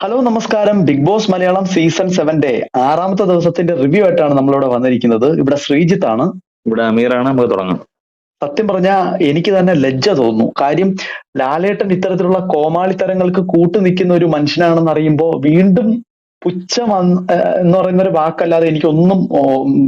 Hello നമസ്കാരം. Big boss Malayalam season സെവന്റെ ആറാമത്തെ ദിവസത്തിന്റെ റിവ്യൂ ആയിട്ടാണ് നമ്മളിവിടെ വന്നിരിക്കുന്നത്. ഇവിടെ ശ്രീജിത്ത് ആണ്. ഇവിടെ അമീറാണ്. നമുക്ക് തുടങ്ങാം. സത്യം പറഞ്ഞ എനിക്ക് തന്നെ ലജ്ജ തോന്നുന്നു. കാര്യം ലാലേട്ടൻ ഇത്തരത്തിലുള്ള കോമാളിത്തരങ്ങൾക്ക് കൂട്ടു നിൽക്കുന്ന ഒരു മനുഷ്യനാണെന്ന് അറിയുമ്പോൾ വീണ്ടും പുച്ഛം എന്ന് പറയുന്ന ഒരു വാക്കല്ലാതെ എനിക്കൊന്നും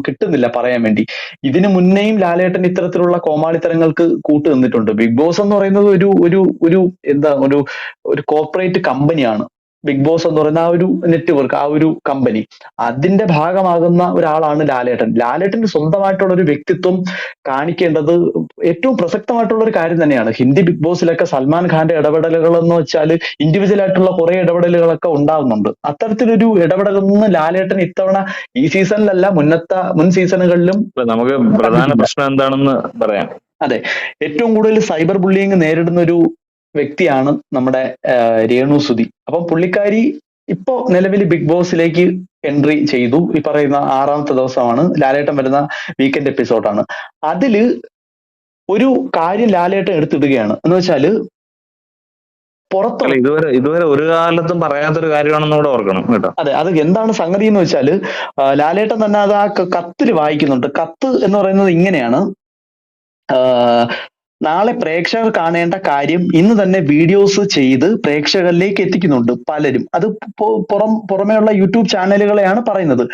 കിട്ടുന്നില്ല പറയാൻ വേണ്ടി. ഇതിനു മുന്നേയും ലാലേട്ടൻ ഇത്തരത്തിലുള്ള കോമാളിത്തരങ്ങൾക്ക് കൂട്ടു നിന്നിട്ടുണ്ട്. ബിഗ് ബോസ് എന്ന് പറയുന്നത് ഒരു ഒരു ഒരു എന്താ ഒരു ഒരു കോർപ്പറേറ്റ് കമ്പനിയാണ് ബിഗ് ബോസ് എന്ന് പറയുന്ന ആ ഒരു നെറ്റ്വർക്ക് ആ ഒരു കമ്പനി അതിന്റെ ഭാഗമാകുന്ന ഒരാളാണ് ലാലേട്ടൻ. ലാലേട്ടന് സ്വന്തമായിട്ടുള്ള ഒരു വ്യക്തിത്വം കാണിക്കേണ്ടത് ഏറ്റവും പ്രസക്തമായിട്ടുള്ള ഒരു കാര്യം തന്നെയാണ്. ഹിന്ദി ബിഗ് ബോസിലൊക്കെ സൽമാൻ ഖാന്റെ ഇടപെടലുകൾ എന്ന് വെച്ചാൽ ഇൻഡിവിജ്വൽ ആയിട്ടുള്ള കുറെ ഇടപെടലുകളൊക്കെ ഉണ്ടാകുന്നുണ്ട് അത്തരത്തിലൊരു ഇടപെടലൊന്നും ലാലേട്ടൻ ഇത്തവണ ഈ സീസണിലല്ല മുന്നത്തെ മുൻ സീസണുകളിലും നമുക്ക് പ്രധാന പ്രശ്നം എന്താണെന്ന് പറയാം. അതെ. ഏറ്റവും കൂടുതൽ സൈബർ ബുള്ളിങ് നേരിടുന്ന ഒരു വ്യക്തിയാണ് നമ്മുടെ രേണു സുതി അപ്പൊ പുള്ളിക്കാരി ഇപ്പോ നിലവിൽ ബിഗ് ബോസിലേക്ക് എൻട്രി ചെയ്തു. ഈ പറയുന്ന ആറാമത്തെ ദിവസമാണ്. ലാലേട്ടൻ വരുന്ന വീക്കെൻഡ് എപ്പിസോഡാണ് അതിൽ ഒരു കാര്യം ലാലേട്ടൻ എടുത്തിടുകയാണ്. എന്ന് വെച്ചാൽ പുറത്തുള്ള ഇതുവരെ ഇതുവരെ ഒരു കാലത്തും പറയാത്തൊരു കാര്യമാണെന്ന് കൂടെ ഓർക്കണം കേട്ടോ. അതെ അത് എന്താണ് സംഗതി എന്ന് വെച്ചാൽ ലാലേട്ടൻ തന്നെ അത് ആ കത്തിൽ കത്തിൽ വായിക്കുന്നുണ്ട്. കത്ത് എന്ന് പറയുന്നത് ഇങ്ങനെയാണ്. നാളെ പ്രേക്ഷകർ കാണേണ്ട കാര്യം ഇന്ന് തന്നെ വീഡിയോസ് ചെയ്ത് പ്രേക്ഷകരിലേക്ക് എത്തിക്കുന്നുണ്ട് പലരും. അത് പുറം പുറമേയുള്ള യൂട്യൂബ് ചാനലുകളെയാണ് പറയുന്നത്.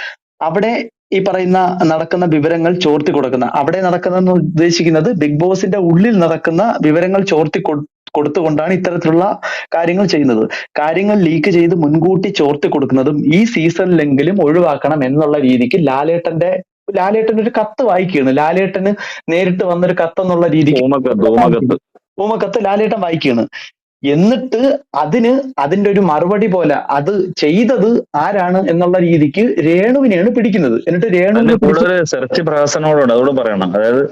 അവിടെ ഈ പറയുന്ന നടക്കുന്ന വിവരങ്ങൾ ചോർത്തി കൊടുക്കുന്ന അവിടെ നടക്കുന്ന ഉദ്ദേശിക്കുന്നത് ബിഗ് ബോസിന്റെ ഉള്ളിൽ നടക്കുന്ന വിവരങ്ങൾ ചോർത്തി കൊടുത്തുകൊണ്ടാണ് ഇത്തരത്തിലുള്ള കാര്യങ്ങൾ ചെയ്യുന്നത്. കാര്യങ്ങൾ ലീക്ക് ചെയ്ത് മുൻകൂട്ടി ചോർത്തി കൊടുക്കുന്നതും ഈ സീസണിലെങ്കിലും ഒഴിവാക്കണം എന്നുള്ള രീതിക്ക് ലാലേട്ടന്റെ ലാലേട്ടൻ ഒരു കത്ത് വായിക്കുകയാണ്. ലാലേട്ടന് നേരിട്ട് വന്നൊരു കത്ത് എന്നുള്ള രീതിക്ക് ഭൂമക്കത്ത് ലാലേട്ടൻ വായിക്കുകയാണ്. എന്നിട്ട് അതിന് അതിന്റെ ഒരു മറുപടി പോലെ അത് ചെയ്തത് ആരാണ് എന്നുള്ള രീതിക്ക് രേണുവിനെയാണ് പിടിക്കുന്നത്. എന്നിട്ട് രേണു സെർച്ച് പ്രഹസനോടുണ്ട് അതോട് പറയണം. അതായത്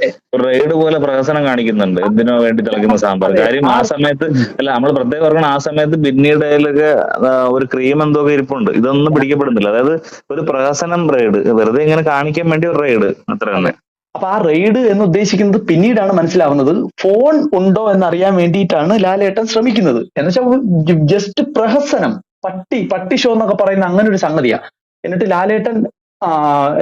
റെയ്ഡ് പോലെ പ്രഹസനം കാണിക്കുന്നുണ്ട്. എന്തിനോ വേണ്ടി തിളക്കുന്ന സാമ്പാർ. കാര്യം ആ സമയത്ത് അല്ല നമ്മൾ പ്രത്യേകം ഓർക്കണം ആ സമയത്ത് പിന്നീട് അതിലൊക്കെ ഒരു ക്രീം എന്തോ ഇരിപ്പുണ്ട്. ഇതൊന്നും പിടിക്കപ്പെടുന്നില്ല. അതായത് ഒരു പ്രഹസനം റെയ്ഡ്. വെറുതെ ഇങ്ങനെ കാണിക്കാൻ വേണ്ടി ഒരു റെയ്ഡ്. അത്ര തന്നെ അപ്പൊ ആ റെയ്ഡ് എന്ന് ഉദ്ദേശിക്കുന്നത് പിന്നീടാണ് മനസ്സിലാവുന്നത്. ഫോൺ ഉണ്ടോ എന്ന് അറിയാൻ വേണ്ടിയിട്ടാണ് ലാലേട്ടൻ ശ്രമിക്കുന്നത്. എന്ന് വെച്ചാൽ ജസ്റ്റ് പ്രഹസനം പട്ടി പട്ടി ഷോ എന്നൊക്കെ പറയുന്ന അങ്ങനെ ഒരു സംഗതിയാ. എന്നിട്ട് ലാലേട്ടൻ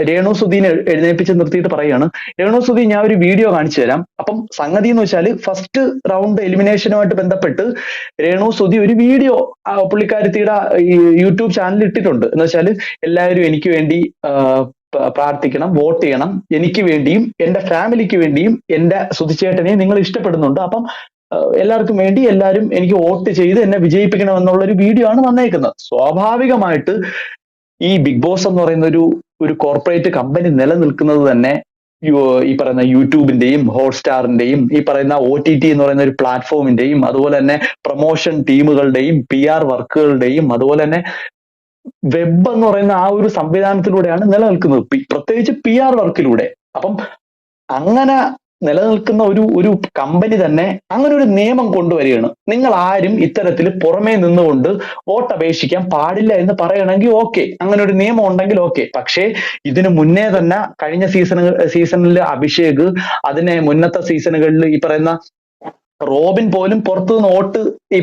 രേണു സുധീനെ എഴുന്നേപ്പിച്ച് നിർത്തിയിട്ട് പറയാണ് രേണു സുധീ ഞാൻ ഒരു വീഡിയോ കാണിച്ചു തരാം. അപ്പം സംഗതി എന്ന് വെച്ചാൽ ഫസ്റ്റ് റൗണ്ട് എലിമിനേഷനുമായിട്ട് ബന്ധപ്പെട്ട് രേണു സുധി ഒരു വീഡിയോ പുള്ളിക്കാരത്തിയുടെ യൂട്യൂബ് ചാനലിൽ ഇട്ടിട്ടുണ്ട്. എന്ന് വെച്ചാൽ എല്ലാവരും എനിക്ക് വേണ്ടി പ്രാർത്ഥിക്കണം വോട്ട് ചെയ്യണം എനിക്ക് വേണ്ടിയും എന്റെ ഫാമിലിക്ക് വേണ്ടിയും എന്റെ സുധിച്ചേട്ടനെ നിങ്ങൾ ഇഷ്ടപ്പെടുന്നുണ്ട്. അപ്പം എല്ലാവർക്കും വേണ്ടി എല്ലാവരും എനിക്ക് വോട്ട് ചെയ്ത് എന്നെ വിജയിപ്പിക്കണം എന്നുള്ള ഒരു വീഡിയോ ആണ് വന്നേക്കുന്നത്. സ്വാഭാവികമായിട്ട് ഈ ബിഗ് ബോസ് എന്ന് പറയുന്ന ഒരു ഒരു കോർപ്പറേറ്റ് കമ്പനി നിലനിൽക്കുന്നത് തന്നെ ഈ പറയുന്ന യൂട്യൂബിന്റെയും ഹോട്ട്സ്റ്റാറിന്റെയും ഈ പറയുന്ന ഒ ടി ടി എന്ന് പറയുന്ന ഒരു പ്ലാറ്റ്ഫോമിന്റെയും അതുപോലെ തന്നെ പ്രൊമോഷൻ ടീമുകളുടെയും പി ആർ വർക്കുകളുടെയും അതുപോലെ തന്നെ വെബ് എന്ന് പറയുന്ന ആ ഒരു സംവിധാനത്തിലൂടെയാണ് നിലനിൽക്കുന്നത്. പ്രത്യേകിച്ച് പി ആർ വർക്കിലൂടെ. അപ്പം അങ്ങനെ നിലനിൽക്കുന്ന ഒരു ഒരു കമ്പനി തന്നെ അങ്ങനെ ഒരു നിയമം കൊണ്ടുവരികയാണ്. നിങ്ങൾ ആരും ഇത്തരത്തിൽ പുറമേ നിന്നുകൊണ്ട് വോട്ട് അപേക്ഷിക്കാൻ പാടില്ല എന്ന് പറയണമെങ്കിൽ ഓക്കെ അങ്ങനെ ഒരു നിയമം ഉണ്ടെങ്കിൽ ഓക്കെ പക്ഷേ ഇതിനു മുന്നേ തന്നെ കഴിഞ്ഞ സീസണുകൾ സീസണിൽ അഭിഷേക് അതിനെ മുന്നത്തെ സീസണുകളിൽ ഈ പറയുന്ന റോബിൻ പോലും പുറത്തുനിന്ന് വോട്ട് ഈ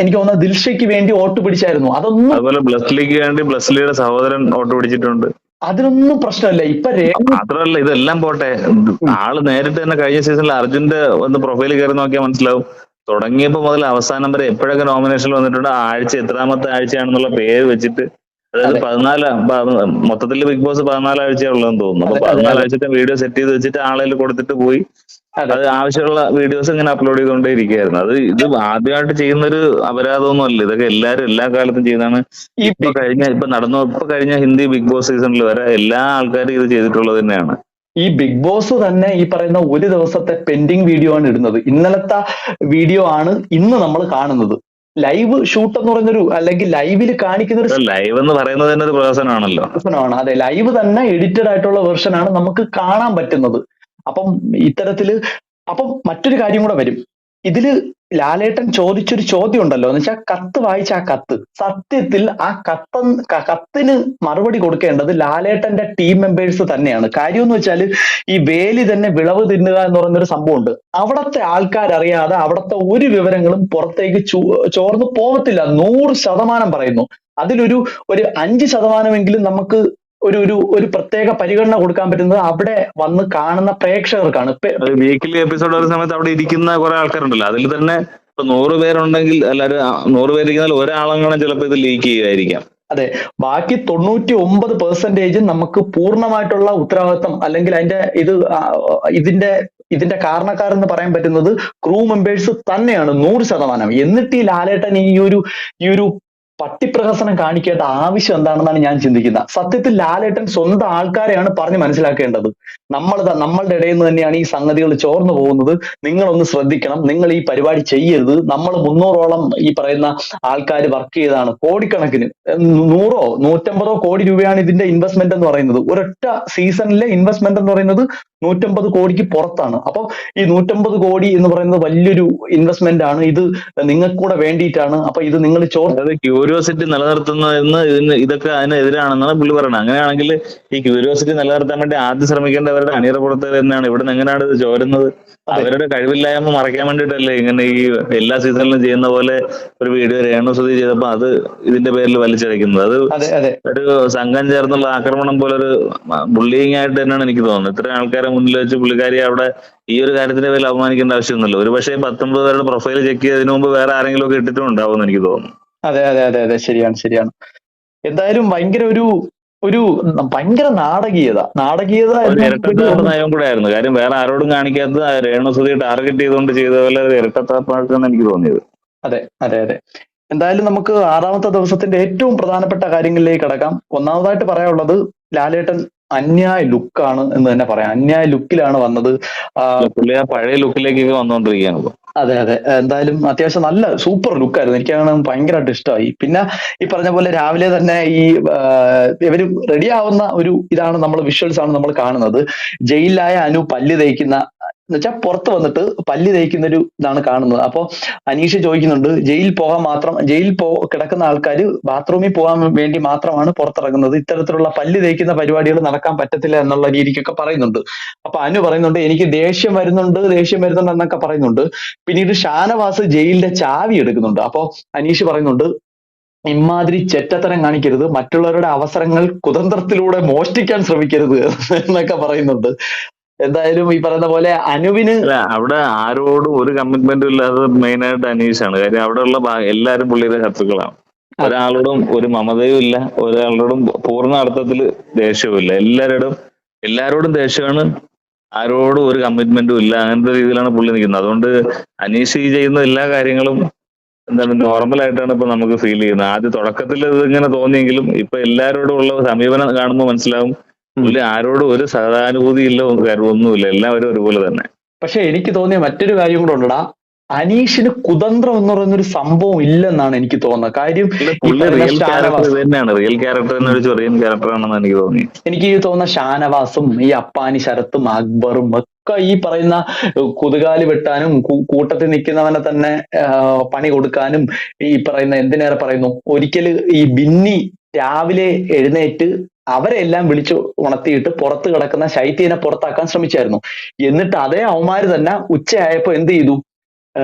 എനിക്ക് തോന്നുന്ന ദിൽഷയ്ക്ക് വേണ്ടി വോട്ട് പിടിച്ചായിരുന്നു. അതൊന്നും അതുപോലെ ബ്ലസ്ലിക്ക് വേണ്ടി ബ്ലസ്ലിയുടെ സഹോദരൻ വോട്ട് പിടിച്ചിട്ടുണ്ട്. അതിനൊന്നും പ്രശ്നമില്ല. ഇപ്പൊ മാത്രമല്ല ഇതെല്ലാം പോട്ടെ. ആൾ നേരിട്ട് തന്നെ കഴിഞ്ഞ സീസണിൽ അർജുന്റെ ഒന്ന് പ്രൊഫൈൽ കയറി നോക്കിയാൽ മനസ്സിലാവും. തുടങ്ങിയപ്പോ മുതൽ അവസാനം വരെ എപ്പോഴൊക്കെ നോമിനേഷനിൽ വന്നിട്ടുണ്ട് ആഴ്ച എത്രാമത്തെ ആഴ്ചയാണെന്നുള്ള പേര് വെച്ചിട്ട് അതായത് അതെ. പതിനാല് മൊത്തത്തിൽ ബിഗ് ബോസ് പതിനാലാഴ്ചയുള്ളതെന്ന് തോന്നുന്നു. അപ്പൊ അതെ, അതെ, പതിനാല് അതെ. ആഴ്ചത്തെ വീഡിയോ സെറ്റ് ചെയ്ത് വെച്ചിട്ട് ആളെ കൊടുത്തിട്ട് പോയി. അതെ. ആവശ്യമുള്ള വീഡിയോസ് ഇങ്ങനെ അപ്ലോഡ് ചെയ്തുകൊണ്ടേ ഇരിക്കുകയായിരുന്നു. അത് ഇത് ആദ്യമായിട്ട് ചെയ്യുന്ന ഒരു അപരാധമൊന്നും അല്ല ഇതൊക്കെ എല്ലാരും എല്ലാ കാലത്തും ചെയ്യുന്നതാണ്. ഇപ്പൊ കഴിഞ്ഞ ഇപ്പൊ നടന്നു ഇപ്പൊ കഴിഞ്ഞ ഹിന്ദി ബിഗ് ബോസ് സീസണിൽ വരെ എല്ലാ ആൾക്കാരും ഇത് ചെയ്തിട്ടുള്ളത് തന്നെയാണ്. ഈ ബിഗ് ബോസ് തന്നെ ഈ പറയുന്ന ഒരു ദിവസത്തെ പെൻഡിങ് വീഡിയോ ആണ് ഇടുന്നത്. ഇന്നലത്തെ വീഡിയോ ആണ് ഇന്ന് നമ്മൾ കാണുന്നത്. ലൈവ് ഷൂട്ട് എന്ന് പറയുന്നൊരു അല്ലെങ്കിൽ ലൈവിൽ കാണിക്കുന്ന ഒരു ലൈവ് എന്ന് പറയുന്നത് തന്നെ ഒരു പ്രഹസനമാണല്ലോ. പ്രഹസനമാണ്. അതെ ലൈവ് തന്നെ എഡിറ്റഡ് ആയിട്ടുള്ള വെർഷൻ ആണ് നമുക്ക് കാണാൻ പറ്റുന്നത്. അപ്പം ഇത്തരത്തിൽ അപ്പം മറ്റൊരു കാര്യം കൂടെ വരും. ഇതിൽ ലാലേട്ടൻ ചോദിച്ചൊരു ചോദ്യം ഉണ്ടല്ലോ എന്ന് വെച്ചാൽ കത്ത് വായിച്ച ആ കത്ത്. സത്യത്തിൽ ആ കത്ത കത്തിന് മറുപടി കൊടുക്കേണ്ടത് ലാലേട്ടന്റെ ടീം മെമ്പേഴ്സ് തന്നെയാണ്. കാര്യം എന്ന് വെച്ചാൽ ഈ വേലി തന്നെ വിളവ് തിന്നുക എന്ന് പറയുന്നൊരു സംഭവമുണ്ട്. അവിടത്തെ ആൾക്കാരറിയാതെ അവിടത്തെ ഒരു വിവരങ്ങളും പുറത്തേക്ക് ചോർന്ന് പോകത്തില്ല. നൂറ് ശതമാനം പറയുന്നു. അതിലൊരു ഒരു അഞ്ച് ശതമാനമെങ്കിലും നമുക്ക് ഒരു ഒരു ഒരു പ്രത്യേക പരിഗണന കൊടുക്കാൻ പറ്റുന്നത് അവിടെ വന്ന് കാണുന്ന പ്രേക്ഷകർക്കാണ്. വീക്കിലി എപ്പിസോഡ് വരുന്ന സമയത്ത് അവിടെ ഇരിക്കുന്ന കുറെ ആൾക്കാരുണ്ടല്ലോ. അതിൽ തന്നെ ഇപ്പൊ നൂറ് പേരുണ്ടെങ്കിൽ എല്ലാവരും നൂറ് പേരിരിക്കുന്നാൽ ഒരാളെങ്ങനെ ചിലപ്പോൾ ഇത് ലീക്ക് ചെയ്യുമായിരിക്കാം. അതെ. ബാക്കി തൊണ്ണൂറ്റി ഒമ്പത് പെർസെന്റേജ് നമുക്ക് പൂർണമായിട്ടുള്ള ഉത്തരവാദിത്തം അല്ലെങ്കിൽ അതിന്റെ ഇത് ഇതിന്റെ ഇതിന്റെ ഇതിന്റെ കാരണക്കാരെന്ന് പറയാൻ പറ്റുന്നത് ക്രൂ മെമ്പേഴ്സ് തന്നെയാണ് നൂറ് ശതമാനം. എന്നിട്ട് ഈ ലാലേട്ടൻ ഈ ഒരു ഈ ഒരു പട്ടിപ്രഹസനം കാണിക്കേണ്ട ആവശ്യം എന്താണെന്നാണ് ഞാൻ ചിന്തിക്കുന്നത്. സത്യത്തിൽ ലാലേട്ടൻ സ്വന്തം ആൾക്കാരെയാണ് പറഞ്ഞ് മനസ്സിലാക്കേണ്ടത്. നമ്മൾ നമ്മളുടെ ഇടയിൽ നിന്ന് തന്നെയാണ് ഈ സംഗതികൾ ചോർന്നു പോകുന്നത്. നിങ്ങളൊന്ന് ശ്രദ്ധിക്കണം. നിങ്ങൾ ഈ പരിപാടി ചെയ്യരുത്. നമ്മൾ മുന്നൂറോളം ഈ പറയുന്ന ആൾക്കാർ വർക്ക് ചെയ്തതാണ്. കോടിക്കണക്കിന് നൂറോ നൂറ്റമ്പതോ കോടി രൂപയാണ് ഇതിന്റെ ഇൻവെസ്റ്റ്മെന്റ് എന്ന് പറയുന്നത്. ഒരൊറ്റ സീസണിലെ ഇൻവെസ്റ്റ്മെന്റ് എന്ന് പറയുന്നത് നൂറ്റമ്പത് കോടിക്ക് പുറത്താണ്. അപ്പൊ ഈ നൂറ്റമ്പത് കോടി എന്ന് പറയുന്നത് വലിയൊരു ഇൻവെസ്റ്റ്മെന്റ് ആണ്. ഇത് നിങ്ങൾക്കൂടെ വേണ്ടിയിട്ടാണ്. അപ്പൊ ഇത് നിങ്ങൾ ചോർന്നത് അതായത് ക്യൂരിയോസിറ്റി നിലനിർത്തുന്നതെന്ന് ഇതിന് ഇതൊക്കെ അതിനെതിരാണെന്നാണ് പുള്ളി പറയുന്നത്. അങ്ങനെയാണെങ്കിൽ ഈ ക്യൂരിയോസിറ്റി നിലനിർത്താൻ വേണ്ടി ആദ്യം ശ്രമിക്കേണ്ടവരുടെ അണിയറ പുറത്തുകാർ തന്നെയാണ്. ഇവിടെ നിന്ന് എങ്ങനെയാണ് ഇത് ചോരുന്നത്? അവരുടെ കഴിവില്ലായ്മ മറയ്ക്കാൻ വേണ്ടിയിട്ടല്ലേ ഇങ്ങനെ ഈ എല്ലാ സീസണിലും ചെയ്യുന്ന പോലെ ഒരു വീഡിയോ രേണു സ്ഥിതി ചെയ്തപ്പോ അത് ഇതിന്റെ പേരിൽ വലിച്ചഴക്കുന്നത് അതെ ഒരു സംഘം ചേർന്നുള്ള ആക്രമണം പോലെ ഒരു ബുള്ളിങ് ആയിട്ട് തന്നെയാണ് എനിക്ക് തോന്നുന്നത്. ഇത്രയും ആൾക്കാരെ മുന്നിൽ വെച്ച് പുള്ളിക്കാരി അവിടെ ഈ ഒരു കാര്യത്തിന്റെ പേരിൽ അപമാനിക്കേണ്ട ആവശ്യമൊന്നുമില്ല. ഒരു പക്ഷേ പത്തൊമ്പത് പേരുടെ പ്രൊഫൈൽ ചെക്ക് ചെയ്തതിനു മുമ്പ് വേറെ ആരെങ്കിലും ഒക്കെ ഇട്ടിട്ടുണ്ടാവും എന്ന് എനിക്ക് തോന്നുന്നു. അതെ അതെ അതെ അതെ. ശരിയാണ് ശരിയാണ്. എന്തായാലും ഭയങ്കര ഒരു ഒരു ഭയങ്കര നാടകീയത. നാടകീയത നയം കൂടെ ആയിരുന്നു. കാര്യം വേറെ ആരോടും കാണിക്കാത്ത രേണുസുതി ടാർഗറ്റ് ചെയ്തുകൊണ്ട് ചെയ്ത പോലെ ഒരു എനിക്ക് തോന്നിയത്. അതെ അതെ അതെ. എന്തായാലും നമുക്ക് ആറാമത്തെ ദിവസത്തിന്റെ ഏറ്റവും പ്രധാനപ്പെട്ട കാര്യങ്ങളിലേക്ക് കടക്കാം. ഒന്നാമതായിട്ട് പറയാനുള്ളത് ലാലേട്ടൻ അന്യായ ലുക്കാണ് എന്ന് തന്നെ പറയാം. അന്യായ ലുക്കിലാണ് വന്നത്. പഴയ ലുക്കിലേക്കൊക്കെ വന്നുകൊണ്ടിരിക്കുകയാണ് അതെ അതെ. എന്തായാലും അത്യാവശ്യം നല്ല സൂപ്പർ ലുക്കായിരുന്നു. എനിക്കങ്ങനെ ഭയങ്കരമായിട്ട് ഇഷ്ടമായി. പിന്നെ ഈ പറഞ്ഞ പോലെ രാവിലെ തന്നെ ഈ ഇവർ റെഡി ആവുന്ന ഒരു ഇതാണ് നമ്മൾ വിഷ്വൽസ് ആണ് നമ്മൾ കാണുന്നത്. ജയിലിലായ അനു പല്ല് തേക്കുന്ന എന്നുവെച്ചാൽ പുറത്ത് വന്നിട്ട് പല്ല് തേക്കുന്ന ഒരു ഇതാണ് കാണുന്നത്. അപ്പോൾ അനീഷ് ചോദിക്കുന്നുണ്ട് ജയിലിൽ പോകാൻ മാത്രം ജയിൽ പോ കിടക്കുന്ന ആൾക്കാർ ബാത്റൂമിൽ പോകാൻ വേണ്ടി മാത്രമാണ് പുറത്തിറങ്ങുന്നത്. ഇത്തരത്തിലുള്ള പല്ല് തേക്കുന്ന പരിപാടികൾ നടക്കാൻ പറ്റത്തില്ല എന്നുള്ള രീതിക്കൊക്കെ പറയുന്നുണ്ട്. അപ്പൊ അനു പറയുന്നുണ്ട് എനിക്ക് ദേഷ്യം വരുന്നുണ്ട് ദേഷ്യം വരുന്നുണ്ട് എന്നൊക്കെ പറയുന്നുണ്ട്. പിന്നീട് ഷാനവാസ് ജയിലിന്റെ ചാവി എടുക്കുന്നുണ്ട്. അപ്പോൾ അനീഷ് പറയുന്നുണ്ട് ഇമാതിരി ചെറ്റത്തരം കാണിക്കരുത്. മറ്റുള്ളവരുടെ അവസരങ്ങൾ കുതന്ത്രത്തിലൂടെ മോഷ്ടിക്കാൻ ശ്രമിക്കരുത് എന്നൊക്കെ പറയുന്നുണ്ട്. എന്തായാലും ഈ പറയുന്ന പോലെ അനുവിന് അവിടെ ആരോടും ഒരു കമ്മിറ്റ്മെന്റും ഇല്ലാതെ മെയിൻ ആയിട്ട് അനീഷാണ്. കാര്യം അവിടെയുള്ള ഉള്ള എല്ലാരും പുള്ളിയുടെ ശത്രുക്കളാണ്. ഒരാളോടും ഒരു മമതയും ഇല്ല. ഒരാളോടും പൂർണ അർത്ഥത്തിൽ ദേഷ്യവും ഇല്ല. എല്ലാവരോടും എല്ലാരോടും ദേഷ്യമാണ്. ആരോടും ഒരു കമ്മിറ്റ്മെന്റും ഇല്ല. അങ്ങനത്തെ രീതിയിലാണ് പുള്ളി നിൽക്കുന്നത്. അതുകൊണ്ട് അനീഷ് ഈ ചെയ്യുന്ന എല്ലാ കാര്യങ്ങളും എന്താണ് നോർമൽ ആയിട്ടാണ് ഇപ്പൊ നമുക്ക് ഫീൽ ചെയ്യുന്നത്. ആദ്യ തുടക്കത്തിൽ ഇത് ഇങ്ങനെ തോന്നിയെങ്കിലും ഇപ്പൊ എല്ലാവരോടും ഉള്ള സമീപനം കാണുമ്പോൾ മനസ്സിലാവും. പുള്ളി ആരോടും ഒരു സഹാനുഭൂതി ഇല്ല ഒന്നുമില്ല എല്ലാവരും ഒരുപോലെ തന്നെ. പക്ഷെ എനിക്ക് തോന്നിയ മറ്റൊരു കാര്യം കൂടെ ഉണ്ടടാ. അനീഷിന് കുതന്ത്രം എന്ന് പറയുന്ന ഒരു സംഭവം ഇല്ലെന്നാണ് എനിക്ക് തോന്നുന്നത്. കാര്യം റിയൽ ക്യാരക്ടർ തന്നെയാണ്. റിയൽ ക്യാരക്ടർ തന്നെ ഒരു ചൊറിയൻ ക്യാരക്ടർ ആണെന്ന് എനിക്ക് തോന്നി എനിക്ക് ഈ തോന്നുന്ന ഷാനവാസും ഈ അപ്പാനി ശരത്തും അക്ബറും ഒക്കെ ഈ പറയുന്ന കുതുകാലി വെട്ടാനും കൂട്ടത്തിൽ നിൽക്കുന്നവനെ തന്നെ പണി കൊടുക്കാനും ഈ പറയുന്ന എന്തിനേറെ പറയുന്നു? ഒരിക്കൽ ഈ ബിന്നി രാവിലെ എഴുന്നേറ്റ് അവരെ എല്ലാം വിളിച്ചു ഉണർത്തിയിട്ട് പുറത്ത് കിടക്കുന്ന ശൈത്യനെ പുറത്താക്കാൻ ശ്രമിച്ചായിരുന്നു. എന്നിട്ട് അതേ അവന്മാര് തന്നെ ഉച്ചയായപ്പോ എന്ത് ചെയ്തു?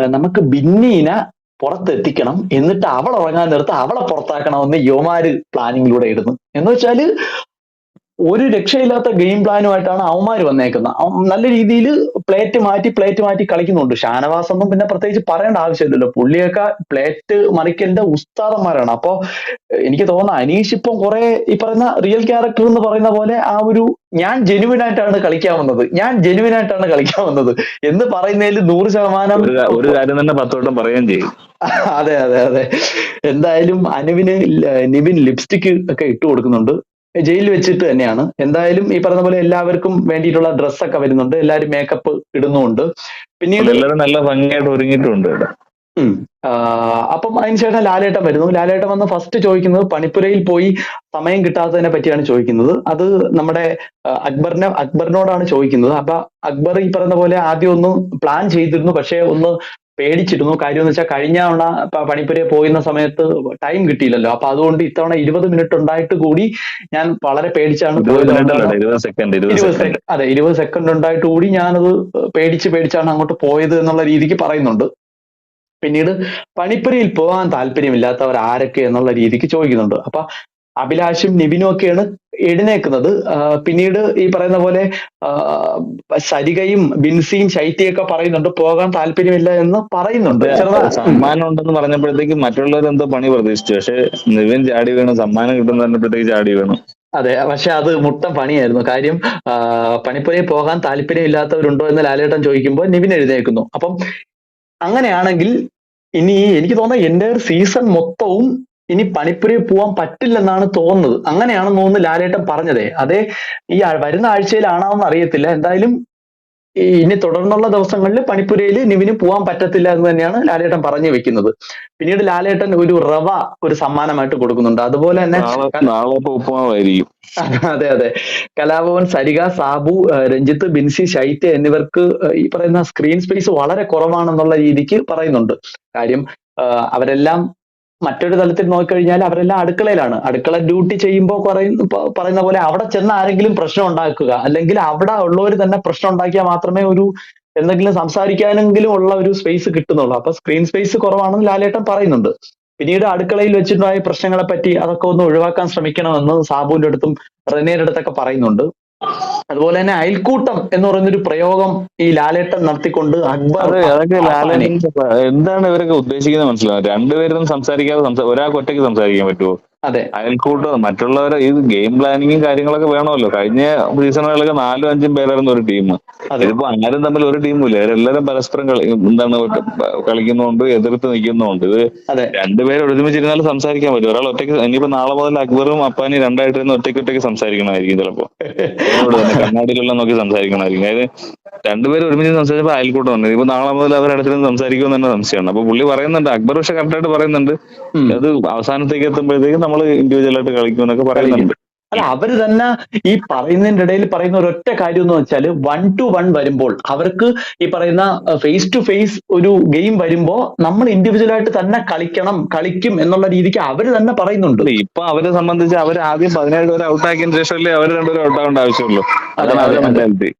നമുക്ക് ബിന്നീനെ പുറത്തെത്തിക്കണം. എന്നിട്ട് അവൾ ഉറങ്ങാൻ നേരത്ത് അവളെ പുറത്താക്കണമെന്ന് യോമാര് പ്ലാനിങ്ങിലൂടെ ഇടുന്നു. എന്ന് വെച്ചാൽ ഒരു രക്ഷയില്ലാത്ത ഗെയിം പ്ലാനുമായിട്ടാണ് അവന്മാർ വന്നേക്കുന്നത്. നല്ല രീതിയിൽ പ്ലേറ്റ് മാറ്റി പ്ലേറ്റ് മാറ്റി കളിക്കുന്നുണ്ട്. ഷാനവാസ് ഒന്നും പിന്നെ പ്രത്യേകിച്ച് പറയേണ്ട ആവശ്യമില്ലല്ലോ. പുള്ളിയൊക്കെ പ്ലേറ്റ് മറിക്കലിന്റെ ഉസ്താദന്മാരാണ്. അപ്പോ എനിക്ക് തോന്നുന്നു അനീഷ് ഇപ്പം കുറെ ഈ പറയുന്ന റിയൽ ക്യാരക്ടർ എന്ന് പറയുന്ന പോലെ ആ ഒരു ഞാൻ ജെനുവിൻ ആയിട്ടാണ് കളിക്കാൻ വന്നത് ഞാൻ ജെനുവിൻ ആയിട്ടാണ് കളിക്കാൻ വന്നത് എന്ന് പറയുന്നതിൽ നൂറ് ശതമാനം ഒരു കാര്യം തന്നെ പത്തോട്ടം പറയുകയും ചെയ്യും. അതെ അതെ അതെ. എന്തായാലും അനുവിന് നിവിൻ ലിപ്സ്റ്റിക് ഒക്കെ ഇട്ട് കൊടുക്കുന്നുണ്ട് ജയിലിൽ വെച്ചിട്ട് തന്നെയാണ്. എന്തായാലും ഈ പറഞ്ഞ പോലെ എല്ലാവർക്കും വേണ്ടിയിട്ടുള്ള ഡ്രസ്സൊക്കെ വരുന്നുണ്ട്. എല്ലാവരും മേക്കപ്പ് ഇടുന്നുണ്ട് പിന്നീട് എല്ലാവരും നല്ല ഭംഗിയായിട്ട് ഒരുങ്ങിയിട്ടുണ്ട് അപ്പം അതിനുശേഷം ലാലേട്ടൻ വരുന്നു. ലാലേട്ടൻ വന്ന് ഫസ്റ്റ് ചോദിക്കുന്നത് പണിപ്പുരയിൽ പോയി സമയം കിട്ടാത്തതിനെ പറ്റിയാണ് ചോദിക്കുന്നത്. അത് നമ്മുടെ അക്ബറിനെ അക്ബറിനോടാണ് ചോദിക്കുന്നത്. അപ്പൊ അക്ബർ ഈ പറയുന്ന പോലെ ആദ്യം ഒന്ന് പ്ലാൻ ചെയ്തിരുന്നു. പക്ഷെ ഒന്ന് പേടിച്ചിരുന്നു. കാര്യം എന്ന് വെച്ചാൽ കഴിഞ്ഞ തവണ പണിപ്പുരയെ പോയിരുന്ന സമയത്ത് ടൈം കിട്ടിയില്ലല്ലോ. അപ്പൊ അതുകൊണ്ട് ഇത്തവണ ഇരുപത് മിനിറ്റ് ഉണ്ടായിട്ട് കൂടി ഞാൻ വളരെ പേടിച്ചാണ് അതെ ഇരുപത് സെക്കൻഡ് ഉണ്ടായിട്ട് കൂടി ഞാനത് പേടിച്ച് പേടിച്ചാണ് അങ്ങോട്ട് പോയത് എന്നുള്ള രീതിക്ക് പറയുന്നുണ്ട്. പിന്നീട് പണിപ്പുരയിൽ പോകാൻ താല്പര്യമില്ലാത്തവർ ആരൊക്കെ എന്നുള്ള രീതിക്ക് ചോദിക്കുന്നുണ്ട്. അപ്പൊ അഭിലാഷും നിബിനും ഒക്കെയാണ് എഴുന്നേക്കുന്നത്. പിന്നീട് ഈ പറയുന്ന പോലെ സരികയും ബിൻസിയും ശൈത്യയൊക്കെ പറയുന്നുണ്ട്. പോകാൻ താല്പര്യമില്ല എന്ന് പറയുന്നുണ്ട്. സമ്മാനം ഉണ്ടെന്ന് പറഞ്ഞപ്പോഴത്തേക്ക് മറ്റുള്ളവർ എന്തോ പണി പ്രതീക്ഷിച്ചു. പക്ഷെ നിവിൻ ചാടി വീണു. സമ്മാനം കിട്ടുന്ന പറഞ്ഞപ്പോഴത്തേക്ക് ചാടി വീണു. അതെ പക്ഷെ അത് മുട്ടം പണിയായിരുന്നു. കാര്യം പണിപ്പുരയിൽ പോകാൻ താല്പര്യമില്ലാത്തവരുണ്ടോ എന്ന് ലാലേട്ടൻ ചോദിക്കുമ്പോൾ നിവിൻ എഴുന്നേക്കുന്നു അപ്പം അങ്ങനെയാണെങ്കിൽ ഇനി എനിക്ക് തോന്നുന്ന എന്റെ സീസൺ മൊത്തവും ഇനി പണിപ്പുരയിൽ പോകാൻ പറ്റില്ലെന്നാണ് തോന്നുന്നത്. അങ്ങനെയാണെന്ന് തോന്നുന്നു ലാലേട്ടൻ പറഞ്ഞതേ. അതെ ഈ വരുന്ന ആഴ്ചയിലാണോന്ന് അറിയത്തില്ല. എന്തായാലും ഇനി തുടർന്നുള്ള ദിവസങ്ങളിൽ പണിപ്പുരയിൽ നിവിന് പോകാൻ പറ്റത്തില്ല എന്ന് തന്നെയാണ് ലാലേട്ടൻ പറഞ്ഞു വെക്കുന്നത്. പിന്നീട് ലാലേട്ടൻ ഒരു റവ ഒരു സമ്മാനമായിട്ട് കൊടുക്കുന്നുണ്ട്. അതുപോലെ തന്നെ അതെ അതെ കലാഭവൻ സരിക സാബു രഞ്ജിത്ത് ബിൻസി ശൈത്യ എന്നിവർക്ക് ഈ പറയുന്ന സ്ക്രീൻ സ്പേസ് വളരെ കുറവാണെന്നുള്ള രീതിക്ക് പറയുന്നുണ്ട്. കാര്യം അവരെല്ലാം മറ്റൊരു തലത്തിൽ നോക്കിക്കഴിഞ്ഞാൽ അവരെല്ലാം അടുക്കളയിലാണ്. അടുക്കള ഡ്യൂട്ടി ചെയ്യുമ്പോൾ പറയുന്ന പറയുന്ന പോലെ അവിടെ ചെന്ന് ആരെങ്കിലും പ്രശ്നം ഉണ്ടാക്കുക. അല്ലെങ്കിൽ അവിടെ ഉള്ളവർ തന്നെ പ്രശ്നം ഉണ്ടാക്കിയാൽ മാത്രമേ ഒരു എന്തെങ്കിലും സംസാരിക്കാനെങ്കിലും ഉള്ള ഒരു സ്പേസ് കിട്ടുന്നുള്ളൂ. അപ്പൊ സ്ക്രീൻ സ്പേസ് കുറവാണെന്ന് ലാലേട്ടൻ പറയുന്നുണ്ട്. പിന്നീട് അടുക്കളയിൽ വെച്ചിട്ടുണ്ടായ പ്രശ്നങ്ങളെ പറ്റി അതൊക്കെ ഒന്ന് ഒഴിവാക്കാൻ ശ്രമിക്കണമെന്ന് സാബുവിന്റെ അടുത്തും റെനയുടെ അടുത്തൊക്കെ പറയുന്നുണ്ട്. അതുപോലെ തന്നെ അയൽക്കൂട്ടം എന്ന് പറയുന്നൊരു പ്രയോഗം ഈ ലാലേട്ടൻ നടത്തിക്കൊണ്ട് അക്ബർ എന്താണ് ഇവരൊക്കെ ഉദ്ദേശിക്കുന്നത് മനസ്സിലാവും രണ്ടുപേരും സംസാരിക്കാതെ ഒരാൾക്ക് ഒറ്റയ്ക്ക് സംസാരിക്കാൻ പറ്റുമോ അതെ. അയൽക്കൂട്ടം മറ്റുള്ളവരെ ഈ ഗെയിം പ്ലാനിങ്ങും കാര്യങ്ങളൊക്കെ വേണമല്ലോ. കഴിഞ്ഞ സീസണുകളിലൊക്കെ നാലും അഞ്ചും പേരായിരുന്നു ഒരു ടീം അതെ. ഇതിപ്പോ ആരും തമ്മിൽ ഒരു ടീമും ഇല്ല. അവരെല്ലാരും പരസ്പരം കളി എന്താണ് കളിക്കുന്നുണ്ട് എതിർത്ത് നിൽക്കുന്നുണ്ട്. ഇത് രണ്ടുപേരും ഒരുമിച്ചിരുന്നാലും സംസാരിക്കാൻ പറ്റും. ഒരാൾ ഒറ്റയ്ക്ക് ഇനിയിപ്പോ നാളെ മുതൽ അക്ബറും അപ്പാനി രണ്ടായിട്ട് ഇരുന്ന് ഒറ്റയ്ക്ക് ഒറ്റയ്ക്ക് സംസാരിക്കണമായിരിക്കും ചിലപ്പോ. കണ്ണാടിയിലുള്ള നോക്കി സംസാരിക്കണമായിരിക്കും. അതായത് രണ്ടുപേരും ഒരുമിച്ച് സംസാരിച്ചപ്പോ അയൽക്കൂട്ടം ഉണ്ട് ഇപ്പൊ നാളെ മുതൽ അവരടുത്തിരുന്ന് സംസാരിക്കുമെന്ന് തന്നെ സംശയമാണ്. അപ്പൊ പുള്ളി പറയുന്നുണ്ട് അക്ബർ പക്ഷെ കറക്റ്റായിട്ട് പറയുന്നുണ്ട്. അത് അവസാനത്തേക്ക് എത്തുമ്പോഴത്തേക്ക് നമ്മൾ ഇൻഡിവിജ്വൽ ആയിട്ട് കളിക്കും എന്നൊക്കെ പറയുന്നുണ്ട് അല്ല അവർ തന്നെ ഈ പറയുന്നതിന്റെ ഇടയിൽ പറയുന്ന ഒരൊറ്റ കാര്യം എന്ന് വെച്ചാൽ വൺ ടു വൺ വരുമ്പോൾ അവർക്ക് ഈ പറയുന്ന ഫേസ് ടു ഫേസ് ഒരു ഗെയിം വരുമ്പോ നമ്മൾ ഇൻഡിവിജ്വൽ ആയിട്ട് തന്നെ കളിക്കണം കളിക്കും എന്നുള്ള രീതിക്ക് അവർ തന്നെ പറയുന്നുണ്ട്. ഇപ്പൊ അവരെ സംബന്ധിച്ച് അവർ ആദ്യം പതിനേഴ് പേരെ ഔട്ടാക്കിയതിന് ശേഷമല്ലേ അവർ രണ്ടുപേരും ആവശ്യമുള്ളൂ? അതാണ് അവരുടെ അതെ, അതെ. മെന്റാലിറ്റി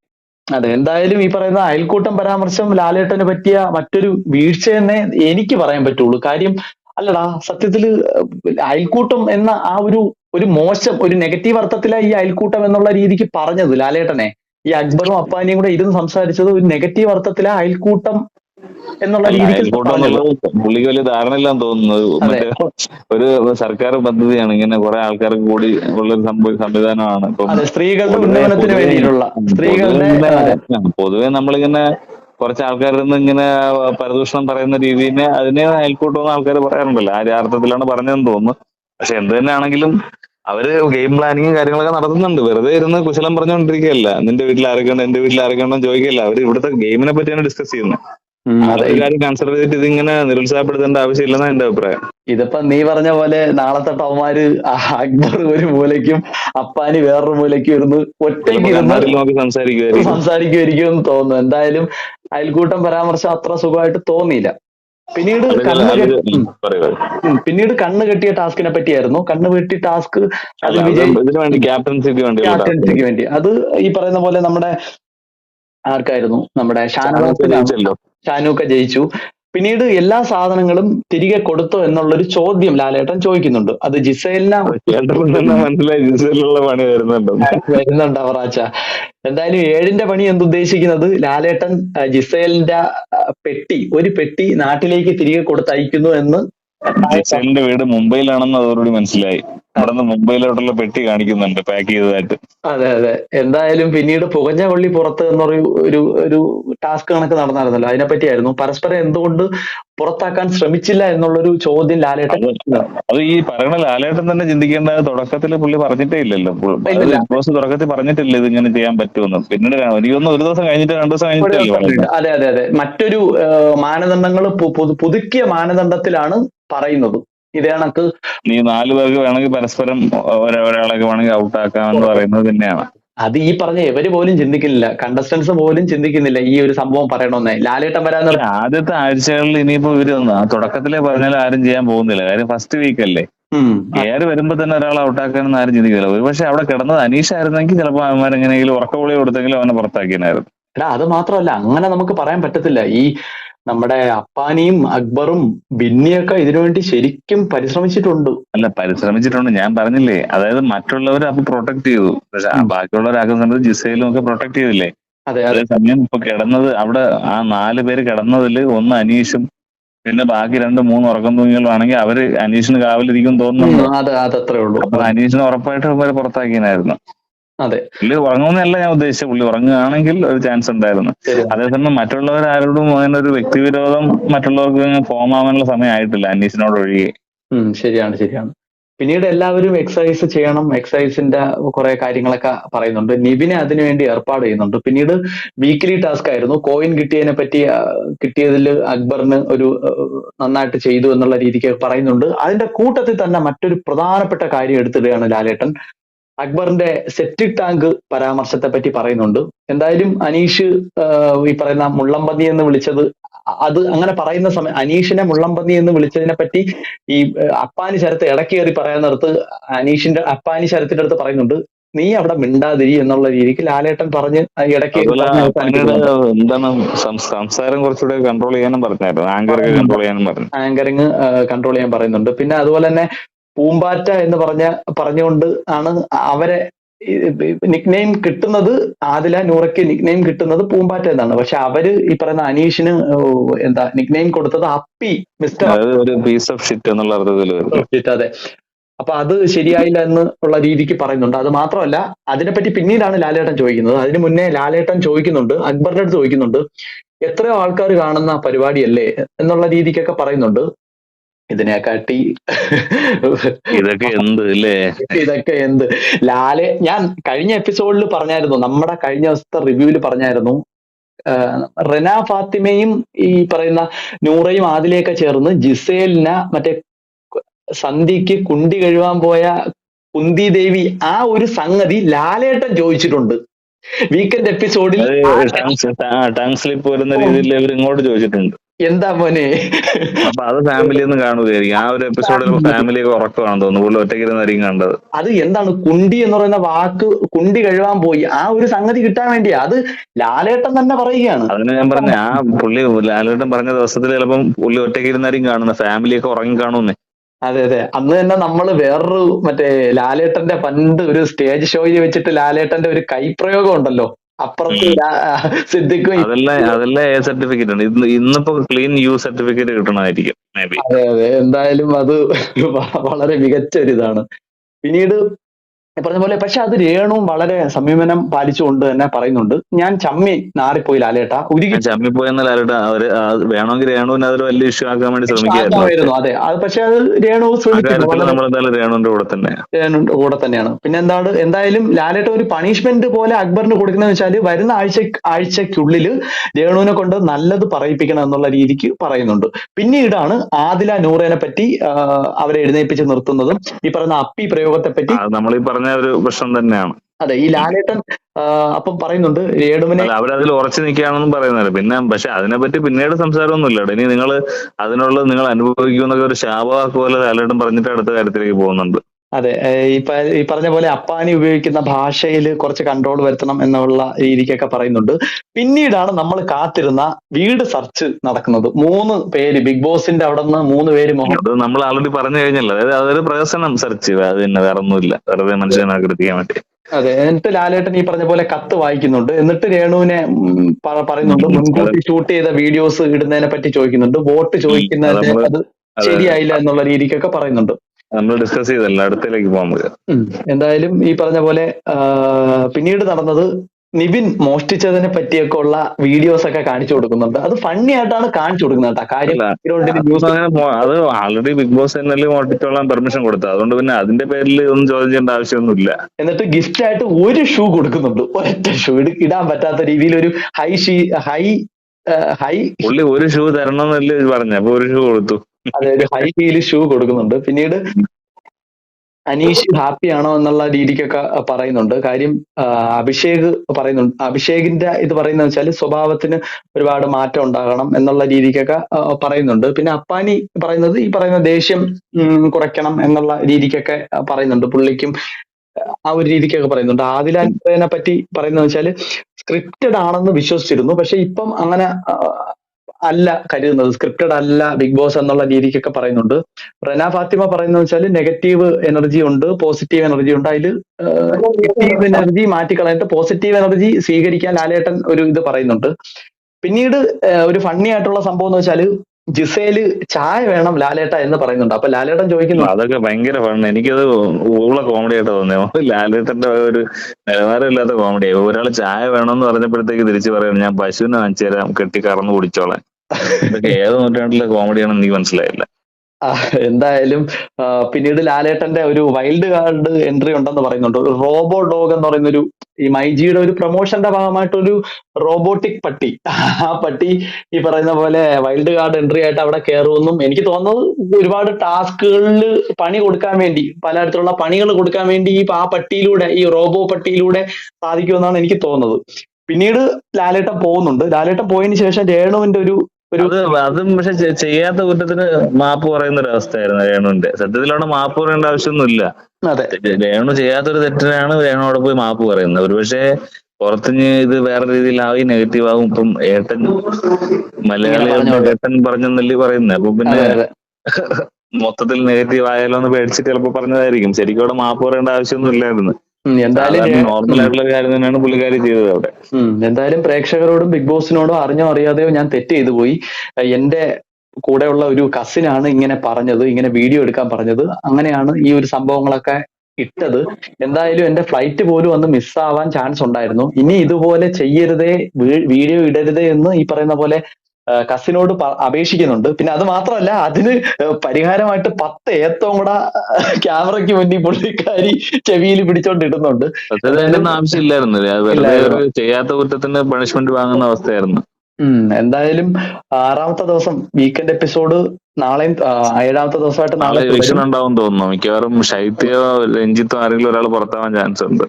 അതെ എന്തായാലും ഈ പറയുന്ന അയൽക്കൂട്ടം പരാമർശം ലാലേട്ടന് പറ്റിയ മറ്റൊരു വീഴ്ച തന്നെ എനിക്ക് പറയാൻ പറ്റുള്ളൂ. കാര്യം അല്ലടാ സത്യത്തിൽ അയൽക്കൂട്ടം എന്ന ആ ഒരു ഒരു മോശം ഒരു നെഗറ്റീവ് അർത്ഥത്തിലാണ് ഈ അയൽക്കൂട്ടം എന്നുള്ള രീതിക്ക് പറഞ്ഞത് ലാലേട്ടനെ. ഈ അക്ബറും അപ്പാനിയും കൂടെ ഇരുന്ന് സംസാരിച്ചത് ഒരു നെഗറ്റീവ് അർത്ഥത്തിലാ അയൽക്കൂട്ടം എന്നുള്ള പുള്ളിക്ക് വലിയ ധാരണ ഇല്ലാന്ന് തോന്നുന്നത്. ഒരു സർക്കാർ പദ്ധതിയാണ് ഇങ്ങനെ കുറെ ആൾക്കാർക്ക് കൂടി ഉള്ള ഒരു സംഭവ സംവിധാനമാണ്. സ്ത്രീകളുടെ ഉന്നമനത്തിന് വേണ്ടിയിട്ടുള്ള സ്ത്രീകളുടെ പൊതുവെ നമ്മളിങ്ങനെ കുറച്ച് ആൾക്കാരിൽ നിന്ന് ഇങ്ങനെ പരദൂഷണം പറയുന്ന രീതിനെ അതിനെ അയൽക്കൂട്ടം എന്ന് ആൾക്കാർ പറയാറുണ്ടല്ലോ. ആ അർത്ഥത്തിലാണ് പറഞ്ഞതെന്ന് തോന്നുന്നു. പക്ഷെ എന്ത് തന്നെയാണെങ്കിലും അവർ ഗെയിം പ്ലാനിങ്ങും കാര്യങ്ങളൊക്കെ നടത്തുന്നുണ്ട്. വെറുതെ ഇരുന്ന് കുശലം പറഞ്ഞുകൊണ്ടിരിക്കുകയല്ല. നിന്റെ വീട്ടിൽ ആരൊക്കെ ഉണ്ട് എന്റെ വീട്ടിൽ ആരൊക്കെ ഉണ്ടെന്ന് ചോദിക്കില്ല അവർ ഇവിടുത്തെ ഗെയിമിനെ പറ്റിയാണ് ഡിസ്കസ് ചെയ്യുന്നത്. കൺസിഡർ ചെയ്തിട്ട് ഇതിങ്ങനെ നിരുത്സാഹപ്പെടുത്തേണ്ട ആവശ്യമില്ലെന്നാണ് എന്റെ അഭിപ്രായം. ഇതിപ്പോ നീ പറഞ്ഞ പോലെ നാളത്തെ ടവന്മാര് അക്ബർ ഒരു മൂലയ്ക്കും അപ്പാനി വേറൊരു മൂലയ്ക്കും ഇരുന്ന് ഒറ്റയ്ക്ക് ഇരുന്ന് സംസാരിക്കുമായിരിക്കും എന്ന് തോന്നുന്നു. എന്തായാലും അയൽക്കൂട്ടം പരാമർശം അത്ര സുഖമായിട്ട് തോന്നിയില്ല. പിന്നീട് കണ്ണ് പിന്നീട് കണ്ണ് കെട്ടിയ ടാസ്കിനെ പറ്റിയായിരുന്നു. കണ്ണ് കെട്ടി ടാസ്ക് അത് ക്യാപ്റ്റൻസിക്ക് വേണ്ടി. അത് ഈ പറയുന്ന പോലെ നമ്മുടെ ആർക്കായിരുന്നു? നമ്മുടെ ജയിച്ചല്ലോ. ഷാനൂക്ക ജയിച്ചു. പിന്നീട് എല്ലാ സാധനങ്ങളും തിരികെ കൊടുത്തോ എന്നുള്ളൊരു ചോദ്യം ലാലേട്ടൻ ചോദിക്കുന്നുണ്ട്. അത് ജിസൈലിനെ കേട്ടപ്പോൾ മനസ്സിലായി. ജിസയിലുള്ള പണി വരുന്നുണ്ടോ? വരുന്നുണ്ട് അവറാച്ച. എന്തായാലും ഏഴിന്റെ പണി എന്തുദ്ദേശിക്കുന്നത് ലാലേട്ടൻ ജിസേലിന്റെ പെട്ടി ഒരു പെട്ടി നാട്ടിലേക്ക് തിരികെ കൊടുത്തയക്കുന്നു എന്ന്. ജിസേലിന്റെ വീട് മുംബൈയിലാണെന്ന് അതോടുകൂടി മനസ്സിലായി. അവിടെ നിന്ന് മുംബൈയിലോട്ടുള്ള പെട്ടി കാണിക്കുന്നുണ്ട് പാക്ക് ചെയ്തതായിട്ട്. അതെ അതെ. എന്തായാലും പിന്നീട് പുകഞ്ഞ പള്ളി പുറത്ത് എന്നൊരു ഒരു ഒരു ടാസ്ക് കണക്ക് നടന്നായിരുന്നല്ലോ. അതിനെപ്പറ്റിയായിരുന്നു. പരസ്പരം എന്തുകൊണ്ട് പുറത്താക്കാൻ ശ്രമിച്ചില്ല എന്നുള്ളൊരു ചോദ്യം ലാലേട്ടൻ അത് അത് ഈ പറയണ ലാലേട്ടൻ തന്നെ ചിന്തിക്കേണ്ട തുടക്കത്തിൽ പുള്ളി പറഞ്ഞിട്ടേ ഇല്ലല്ലോ. ബിഗ് ബോസ് തുടക്കത്തിൽ പറഞ്ഞിട്ടില്ല ഇത് ഇങ്ങനെ ചെയ്യാൻ പറ്റുമെന്ന്. പിന്നീട് എനിക്കൊന്ന് ഒരു ദിവസം കഴിഞ്ഞിട്ട് രണ്ടു ദിവസം കഴിഞ്ഞിട്ട് അതെ അതെ അതെ. മറ്റൊരു മാനദണ്ഡങ്ങൾ പുതുക്കിയ മാനദണ്ഡത്തിലാണ് പറയുന്നത്. ഇതേ കണക്ക്. നീ നാല് പേർക്ക് വേണമെങ്കിൽ പരസ്പരം ഒരാ- ഒരാളൊക്കെ വേണമെങ്കിൽ ഔട്ടാക്കാം എന്ന് പറയുന്നത് തന്നെയാണ്. അത് ഈ പറഞ്ഞ ഇവർ പോലും ചിന്തിക്കുന്നില്ല. കണ്ടസ്റ്റൻസ് പോലും ചിന്തിക്കുന്നില്ല ഈ ഒരു സംഭവം പറയണമെന്നേ. ലാലേട്ടൻ വരാന്ന് ആദ്യത്തെ ആഴ്ചകളിൽ ഇനിയിപ്പോ ഇവർ തുടക്കത്തിലെ പറഞ്ഞാൽ ആരും ചെയ്യാൻ പോകുന്നില്ല. കാര്യം ഫസ്റ്റ് വീക്ക് അല്ലേ. കയറി വരുമ്പോ തന്നെ ഒരാൾ ഔട്ടാക്കാനൊന്നും ആരും ചിന്തിക്കില്ല. ഒരുപക്ഷെ അവിടെ കിടന്നത് അനീഷ് ആയിരുന്നെങ്കിൽ ചിലപ്പോൾ അവന്മാർ എങ്ങനെയെങ്കിലും ഉറക്കപൊളി കൊടുത്തെങ്കിലും അവനെ പുറത്താക്കിയനായിരുന്നു എടാ അത് മാത്രമല്ല അങ്ങനെ നമുക്ക് പറയാൻ പറ്റത്തില്ല. ഈ നമ്മുടെ അപ്പാനിയും അക്ബറും ബിന്നിയൊക്കെ ഇതിനുവേണ്ടി ശരിക്കും പരിശ്രമിച്ചിട്ടുണ്ട്. അല്ല പരിശ്രമിച്ചിട്ടുണ്ട്. ഞാൻ പറഞ്ഞില്ലേ അതായത് മറ്റുള്ളവർ അപ്പൊ പ്രൊട്ടക്ട് ചെയ്തു. പക്ഷെ. ബാക്കിയുള്ളവരാക്കുന്ന സമയത്ത് ജിസയിലും ഒക്കെ പ്രൊട്ടക്ട് ചെയ്തില്ലേ? അതെ അതേ. സമയം ഇപ്പൊ കിടന്നത് അവിടെ ആ നാല് പേര് കിടന്നതിൽ ഒന്ന് അനീഷും പിന്നെ ബാക്കി രണ്ട് മൂന്ന് ഉറക്കം തൂങ്ങികളാണെങ്കിൽ അവർ അനീഷിന് കാവലിരിക്കും തോന്നുന്നു. ഉം, അത് അത് ഉള്ളൂ. അപ്പൊ അനീഷിന് ഉറപ്പായിട്ട് പുറത്താക്കിയായിരുന്നു അതെ. പുള്ളി ഉറങ്ങുമെന്നല്ല ഞാൻ ഉദ്ദേശിച്ചത്. പുള്ളി ഉറങ്ങുകയാണെങ്കിൽ ഒരു ചാൻസ് ഉണ്ടായിരുന്നു. അതേസമയം മറ്റുള്ളവർ ആരോടും അങ്ങനെ ഒരു വ്യക്തിവിരോധം മറ്റുള്ളവർക്ക് ഫോം ആവാനുള്ള സമയം ആയിട്ടില്ല അനീഷിനോട് ഒഴികെ. ശരിയാണ് ശരിയാണ്. പിന്നീട് എല്ലാവരും എക്സസൈസ് ചെയ്യണം. എക്സസൈസിന്റെ കുറെ കാര്യങ്ങളൊക്കെ പറയുന്നുണ്ട്. നിബിനെ അതിനുവേണ്ടി ഏർപ്പാട് ചെയ്യുന്നുണ്ട്. പിന്നീട് വീക്കിലി ടാസ്ക് ആയിരുന്നു. കോയിൻ കിട്ടിയതിനെ പറ്റി കിട്ടിയതിൽ അക്ബറിന് ഒരു നന്നായിട്ട് ചെയ്തു എന്നുള്ള രീതിക്ക് പറയുന്നുണ്ട്. അതിന്റെ കൂട്ടത്തിൽ തന്നെ മറ്റൊരു പ്രധാനപ്പെട്ട കാര്യം എടുത്തിടുകയാണ് ലാലേട്ടൻ. അക്ബറിന്റെ സെപ്റ്റിക് ടാങ്ക് പരാമർശത്തെ പറ്റി പറയുന്നുണ്ട്. എന്തായാലും അനീഷ് ഈ പറയുന്ന മുള്ളമ്പന്നി എന്ന് വിളിച്ചത് അത് അങ്ങനെ പറയുന്ന സമയം അനീഷിനെ മുള്ളമ്പന്നി എന്ന് വിളിച്ചതിനെ പറ്റി ഈ അപ്പാനി ശരത്ത് ഇടക്കേറി പറയാൻ പറയുന്നിടത്ത് അനീഷിന്റെ അപ്പാനി ശരത്തിന്റെ അടുത്ത് പറയുന്നുണ്ട്. നീ അവിടെ മിണ്ടാതിരി എന്നുള്ള രീതിക്ക് ലാലേട്ടൻ പറഞ്ഞ് ഇടയ്ക്ക് എന്താണ് സംസാരം കുറച്ചുകൂടെ കൺട്രോൾ ചെയ്യാനും പറഞ്ഞായിരുന്നു. ആങ്കറിങ് കൺട്രോൾ ചെയ്യാനും പറഞ്ഞു. ആങ്കറിങ് കൺട്രോൾ ചെയ്യാൻ പറയുന്നുണ്ട്. പിന്നെ അതുപോലെ തന്നെ പൂമ്പാറ്റ എന്ന് പറഞ്ഞ പറഞ്ഞുകൊണ്ട് ആണ് അവരെ നിക്നെയിം കിട്ടുന്നത് ആദില നൂറയ്ക്ക് നിക്നെയിം കിട്ടുന്നത് പൂമ്പാറ്റ എന്നാണ്. പക്ഷെ അവർ ഈ പറയുന്ന അനീഷിന് എന്താ നിക്നെയിം കൊടുത്തത് അപ്പി മിസ്റ്റർ പീസ് ഓഫ് ഷിറ്റ് എന്നുള്ള അർത്ഥത്തിൽ അതെ. അപ്പൊ അത് ശരിയായില്ല എന്ന് ഉള്ള രീതിക്ക് പറയുന്നുണ്ട്. അത് മാത്രമല്ല അതിനെപ്പറ്റി പിന്നീടാണ് ലാലേട്ടൻ ചോദിക്കുന്നത്. അതിന് മുന്നേ ലാലേട്ടൻ ചോദിക്കുന്നുണ്ട് അക്ബറിന്റെ അടുത്ത് ചോദിക്കുന്നുണ്ട് എത്രയോ ആൾക്കാർ കാണുന്ന പരിപാടിയല്ലേ? എന്നുള്ള രീതിക്കൊക്കെ പറയുന്നുണ്ട്. ഇതിനെക്കാട്ടി ഇതൊക്കെ എന്ത് അല്ലേ ഇതൊക്കെ എന്ത്? ലാലെ ഞാൻ കഴിഞ്ഞ എപ്പിസോഡിൽ പറഞ്ഞായിരുന്നു നമ്മുടെ കഴിഞ്ഞ ദിവസത്തെ റിവ്യൂവിൽ പറഞ്ഞായിരുന്നു റെന ഫാത്തിമയും ഈ പറയുന്ന നൂറയും ആദിലയൊക്കെ ചേർന്ന് ജിസേലിന മറ്റേ സന്ധിക്ക് കുണ്ടി കഴുവാൻ പോയ കുന്തി ദേവി ആ ഒരു സംഗതി ലാലേട്ടൻ ചോദിച്ചിട്ടുണ്ട്. വീക്കെൻഡ് എപ്പിസോഡിൽ ടങ് സ്ലിപ്പ് വരുന്ന രീതിയിൽ ഇവർ ഇങ്ങോട്ട് ചോദിച്ചിട്ടുണ്ട്. എന്താ മോനെ? അപ്പൊ അത് ഫാമിലി ഒന്നും കാണുകയായിരിക്കും. ആ ഒരു എപ്പിസോഡിൽ ഫാമിലി ഒക്കെ ഉറക്കമാണെന്ന് തോന്നുന്നു. പുള്ളി ഒറ്റയ്ക്കിരുന്നായിരിക്കും കണ്ടത്. അത് എന്താണ്? കുണ്ടി എന്ന് പറയുന്ന വാക്ക് കുണ്ടി കഴുകാൻ പോയി. ആ ഒരു സംഗതി കിട്ടാൻ വേണ്ടി അത് ലാലേട്ടൻ തന്നെ പറയുകയാണ്. അതിന് ഞാൻ പറഞ്ഞ ആ പുള്ളി ലാലേട്ടൻ പറഞ്ഞ ദിവസത്തിൽ ചിലപ്പം പുള്ളി ഒറ്റയ്ക്കിരുന്നായിരിക്കും കാണുന്നത് ഫാമിലി ഒക്കെ ഉറങ്ങി കാണുന്നേ. അതെ അതെ. അന്ന് തന്നെ നമ്മൾ വേറൊരു മറ്റേ ലാലേട്ടന്റെ പണ്ട് ഒരു സ്റ്റേജ് ഷോയിൽ വെച്ചിട്ട് ലാലേട്ടന്റെ ഒരു കൈപ്രയോഗം ഉണ്ടല്ലോ. അപ്പുറത്ത് ലാ- സിദ്ദിഖും ഈ- അതെല്ലാം അതെല്ലാം എ സർട്ടിഫിക്കറ്റ് ആണ് ഇന്ന് ഇന്നിപ്പോ ക്ലീൻ യു സർട്ടിഫിക്കറ്റ് കിട്ടണമായിരിക്കും അതെ അതെ. എന്തായാലും അത് വളരെ മികച്ച ഒരു ഇതാണ് പിന്നീട് പറഞ്ഞ പോലെ പക്ഷെ അത് രേണുവും വളരെ സംയമനം പാലിച്ചുകൊണ്ട് തന്നെ പറയുന്നുണ്ട്. ഞാൻ ചമ്മി നാറിപ്പോയി ലാലേട്ട. ഉരുകി ചമ്മിപ്പോയെന്ന ലാലേട്ട അവർ വേണമെങ്കിൽ രേണുവിന് അതൊരു വലിയ ഇഷ്യൂ ആക്കാൻ വേണ്ടി ശ്രമിക്കുകയായിരുന്നു. അതെ. അത് പക്ഷെ അത് രേണു ശ്രമിക്കുന്നു രേണുവിന്റെ കൂടെ തന്നെ. രേണുവിന്റെ കൂടെ തന്നെയാണ്. പിന്നെ എന്താണ് എന്തായാലും ലാലേട്ട ഒരു പണിഷ്മെന്റ് പോലെ അക്ബറിന് കൊടുക്കുന്നതെന്ന് വെച്ചാൽ വരുന്ന ആഴ്ച ആഴ്ചക്കുള്ളിൽ രേണുവിനെ കൊണ്ട് നല്ലത് പറയിപ്പിക്കണം എന്നുള്ള രീതിക്ക് പറയുന്നുണ്ട്. പിന്നീടാണ് ആദില നൂറേനെ പറ്റി അവരെ എഴുന്നേൽപ്പിച്ച് നിർത്തുന്നതും ഈ പറയുന്ന അപ്പി പ്രയോഗത്തെ പറ്റി നമ്മൾ ഈ പറഞ്ഞ ഒരു പ്രശ്നം തന്നെയാണ്. അതെ ഈ ലാലേട്ടൻ അപ്പം പറയുന്നുണ്ട് ഏടുമനെ അവരതിൽ ഉറച്ചു നിൽക്കുകയാണെന്നും പറയുന്നത് പിന്നെ പക്ഷെ അതിനെപ്പറ്റി പിന്നീട് സംസാരമൊന്നുമില്ല ഇനി നിങ്ങൾ അതിനുള്ള നിങ്ങൾ അനുഭവിക്കുന്നൊക്കെ ഒരു ശാപവാക്ക് പോലെ ലാലേട്ടൻ പറഞ്ഞിട്ട് അടുത്ത കാര്യത്തിലേക്ക് പോകുന്നുണ്ട്. അതെ ഈ പറഞ്ഞ പോലെ അപ്പാനി ഉപയോഗിക്കുന്ന ഭാഷയിൽ കുറച്ച് കൺട്രോൾ വരുത്തണം എന്നുള്ള രീതിക്കൊക്കെ പറയുന്നുണ്ട്. പിന്നീടാണ് നമ്മൾ കാത്തിരുന്ന വീട് സർച്ച് നടക്കുന്നത്. മൂന്ന് പേര് ബിഗ് ബോസിന്റെ അവിടെ നിന്ന് മൂന്ന് പേര് അത് നമ്മൾ ആൾറെഡി പറഞ്ഞു കഴിഞ്ഞല്ലോ. അതായത് അതൊരു പ്രഹസനം സെർച്ച് അത് തന്നെ വേറെ ഒന്നുമില്ല വെറുതെ മനുഷ്യനെ ആകൃതിക്കാൻ വേണ്ടി. അതെ എന്നിട്ട് ലാലേട്ടൻ ഈ പറഞ്ഞ പോലെ കത്ത് വായിക്കുന്നുണ്ട്. എന്നിട്ട് രേണുവിനെ പറയുന്നുണ്ട് മുൻകൂട്ടി ഷൂട്ട് ചെയ്ത വീഡിയോസ് ഇടുന്നതിനെ പറ്റി ചോദിക്കുന്നുണ്ട്. വോട്ട് ചോദിക്കുന്നതിന് അത്. ശരിയായില്ല എന്നുള്ള രീതിക്കൊക്കെ പറയുന്നുണ്ട്. നമ്മൾ ഡിസ്കസ് ചെയ്തല്ലോ അടുത്തേക്ക് പോകാൻ നമുക്ക്. എന്തായാലും ഈ പറഞ്ഞ പോലെ പിന്നീട് നടന്നത് നിവിൻ മോഷ്ടിച്ചതിനെ പറ്റിയൊക്കെ ഉള്ള വീഡിയോസ് ഒക്കെ കാണിച്ചു കൊടുക്കുന്നുണ്ട്. അത് ഫണ്ണി ആയിട്ടാണ് കാണിച്ചു കൊടുക്കുന്നത് കാര്യം അത് ആൾറെഡി ബിഗ് ബോസ് എന്നല്ലേ മോഷ്ടിച്ചോളാൻ പെർമിഷൻ കൊടുത്തത്. അതുകൊണ്ട് പിന്നെ അതിന്റെ പേരിൽ ഒന്നും ചോദ്യം ചെയ്യേണ്ട ആവശ്യമൊന്നുമില്ല. എന്നിട്ട് ഗിഫ്റ്റ് ആയിട്ട് ഒരു ഷൂ കൊടുക്കുന്നുണ്ട്. ഒരൊറ്റ ഷൂ ഇടാൻ പറ്റാത്ത രീതിയിൽ ഒരു ഹൈ ഷീ ഹൈ ഹൈ പുള്ളി ഒരു ഷൂ തരണം എന്നല്ലേ പറഞ്ഞു. അപ്പൊ ഒരു ഷൂ കൊടുത്തു. അതെ ഒരു ഹൈ ഹീൽ ഷൂ കൊടുക്കുന്നുണ്ട്. പിന്നീട് അനീഷ് ഹാപ്പി ആണോ എന്നുള്ള രീതിക്കൊക്കെ പറയുന്നുണ്ട്. കാര്യം അഭിഷേക് പറയുന്നുണ്ട്. അഭിഷേകിന്റെ ഇത് പറയുന്ന വെച്ചാൽ സ്വഭാവത്തിന് ഒരുപാട് മാറ്റം ഉണ്ടാകണം എന്നുള്ള രീതിക്കൊക്കെ പറയുന്നുണ്ട്. പിന്നെ അപ്പാനി പറയുന്നത് ഈ പറയുന്ന ദേഷ്യം കുറയ്ക്കണം എന്നുള്ള രീതിക്കൊക്കെ പറയുന്നുണ്ട്. പുള്ളിക്കും ആ ഒരു രീതിക്കൊക്കെ പറയുന്നുണ്ട്. ആദിലാനെ പറ്റി പറയുന്നത് വെച്ചാൽ സ്ക്രിപ്റ്റഡ് ആണെന്ന് വിശ്വസിച്ചിരുന്നു. പക്ഷെ ഇപ്പം അങ്ങനെ അല്ല കരുതുന്നത്. സ്ക്രിപ്റ്റഡ് അല്ല ബിഗ് ബോസ് എന്നുള്ള രീതിക്കൊക്കെ പറയുന്നുണ്ട്. റന ഫാത്തിമ പറയുന്നത് വെച്ചാൽ നെഗറ്റീവ് എനർജി ഉണ്ട് പോസിറ്റീവ് എനർജി ഉണ്ട്. അതിൽ നെഗറ്റീവ് എനർജി മാറ്റിക്കളഞ്ഞിട്ട് പോസിറ്റീവ് എനർജി സ്വീകരിക്കാൻ ലാലേട്ടൻ ഒരു ഇത് പറയുന്നുണ്ട്. പിന്നീട് ഒരു ഫണ്ണി ആയിട്ടുള്ള സംഭവം എന്ന് വെച്ചാൽ ജിസേൽ ചായ വേണം ലാലേട്ട എന്ന് പറയുന്നുണ്ട്. അപ്പൊ ലാലേട്ടൻ ചോദിക്കുന്നു. അതൊക്കെ ഭയങ്കര ഫണ് എനിക്കത് ഊള കോമഡി ആയിട്ട് തോന്നിയത്. ലാലേട്ടന്റെ ഒരു നിലവാരമില്ലാത്ത കോമഡി ഒരാൾ ചായ വേണം എന്ന് പറഞ്ഞപ്പോഴത്തേക്ക് തിരിച്ചു പറയണം ഞാൻ പശുവിനെ വാങ്ങിച്ചു തരാം കെട്ടി കറന്നു കുടിച്ചോളാം ഇതൊക്കെ ഏത് നൂറ്റാണ്ടിലെ കോമഡിയാണെന്ന് എനിക്ക് മനസ്സിലായില്ല. എന്തായാലും പിന്നീട് ലാലേട്ടന്റെ ഒരു വൈൽഡ് കാർഡ് എൻട്രി ഉണ്ടെന്ന് പറയുന്നുണ്ട്. ഒരു റോബോ ഡോഗ് എന്ന് പറയുന്ന ഒരു ഈ മൈജിയുടെ ഒരു പ്രൊമോഷന്റെ ഭാഗമായിട്ടൊരു റോബോട്ടിക് പട്ടി. ആ പട്ടി ഈ പറയുന്ന പോലെ വൈൽഡ് കാർഡ് എൻട്രി ആയിട്ട് അവിടെ കയറുമെന്നും എനിക്ക് തോന്നുന്നത് ഒരുപാട് ടാസ്കുകളിൽ പണി കൊടുക്കാൻ വേണ്ടി പലതരത്തിലുള്ള പണികൾ കൊടുക്കാൻ വേണ്ടി ഈ ആ പട്ടിയിലൂടെ ഈ റോബോ പട്ടിയിലൂടെ സാധിക്കുമെന്നാണ് എനിക്ക് തോന്നുന്നത്. പിന്നീട് ലാലേട്ടൻ പോകുന്നുണ്ട്. ലാലേട്ടൻ പോയതിനു ശേഷം രേണുവിന്റെ ഒരു അത് പക്ഷെ ചെയ്യാത്ത കുറ്റത്തിന് മാപ്പ് പറയുന്ന ഒരു അവസ്ഥയായിരുന്നു രേണുവിന്റെ സത്യത്തിൽ അവിടെ മാപ്പ് പറയേണ്ട ആവശ്യമൊന്നുമില്ല. രേണു ചെയ്യാത്തൊരു തെറ്റിനാണ് രേണു അവിടെ പോയി മാപ്പ് പറയുന്നത്. ഒരുപക്ഷെ പുറത്തുനിന്ന് ഇത് വേറെ രീതിയിലാവും നെഗറ്റീവ് ആവും ഇപ്പം ഏട്ടൻ മലയാളി. ഏട്ടൻ പറഞ്ഞെന്നല്ലേ പറയുന്നത് അപ്പൊ പിന്നെ മൊത്തത്തിൽ നെഗറ്റീവ് ആയാലോ എന്ന് പേടിച്ചിട്ട് ചിലപ്പോ പറഞ്ഞതായിരിക്കും. ശരിക്കും അവിടെ മാപ്പ് പറയേണ്ട ആവശ്യമൊന്നും ഇല്ലായിരുന്നു. എന്തായാലും രേ- നോർമൽ ആയിട്ടുള്ള കാര്യം തന്നെയാണ് പുള്ളിക്കാരി ചെയ്തത് അവിടെ. എന്തായാലും പ്രേക്ഷകരോടും ബിഗ് ബോസിനോടും അറിഞ്ഞോ അറിയാതെയോ ഞാൻ തെറ്റ് ചെയ്തു പോയി. എന്റെ കൂടെയുള്ള ഒരു കസിനാണ് ഇങ്ങനെ പറഞ്ഞത് ഇങ്ങനെ വീഡിയോ എടുക്കാൻ പറഞ്ഞത്. അങ്ങനെയാണ് ഈ ഒരു സംഭവങ്ങളൊക്കെ ഇട്ടത്. എന്തായാലും എന്റെ ഫ്ലൈറ്റ് പോലും അന്ന് മിസ്സാവാൻ ചാൻസ് ഉണ്ടായിരുന്നു. ഇനി ഇതുപോലെ ചെയ്യരുതേ വീഡിയോ ഇടരുതേ എന്ന് ഈ പറയുന്ന പോലെ കസിനോട് അപേക്ഷിക്കുന്നുണ്ട്. പിന്നെ അത് മാത്രമല്ല അതിന് പരിഹാരമായിട്ട് പത്ത് ഏത്തവും കൂടെ ക്യാമറയ്ക്ക് മുന്നിൽ പുള്ളിക്കാരി ചെവിയിൽ പിടിച്ചോണ്ട് ഇടുന്നുണ്ട് ആവശ്യമില്ലായിരുന്നു. ചെയ്യാത്ത കുറ്റത്തിന് പണിഷ്മെന്റ് വാങ്ങുന്ന അവസ്ഥയായിരുന്നു. എന്തായാലും ആറാമത്തെ ദിവസം വീക്കെൻഡ് എപ്പിസോഡ് നാളെയും ഏഴാമത്തെ ദിവസമായിട്ട് നാളെ നാളെ ഇലക്ഷൻ ഉണ്ടാവും തോന്നുന്നു. മിക്കവാറും ശൈത്യോ രഞ്ജിത്തോ ആരെങ്കിലും ഒരാൾ പുറത്താവാൻ ചാൻസ് ഉണ്ട്.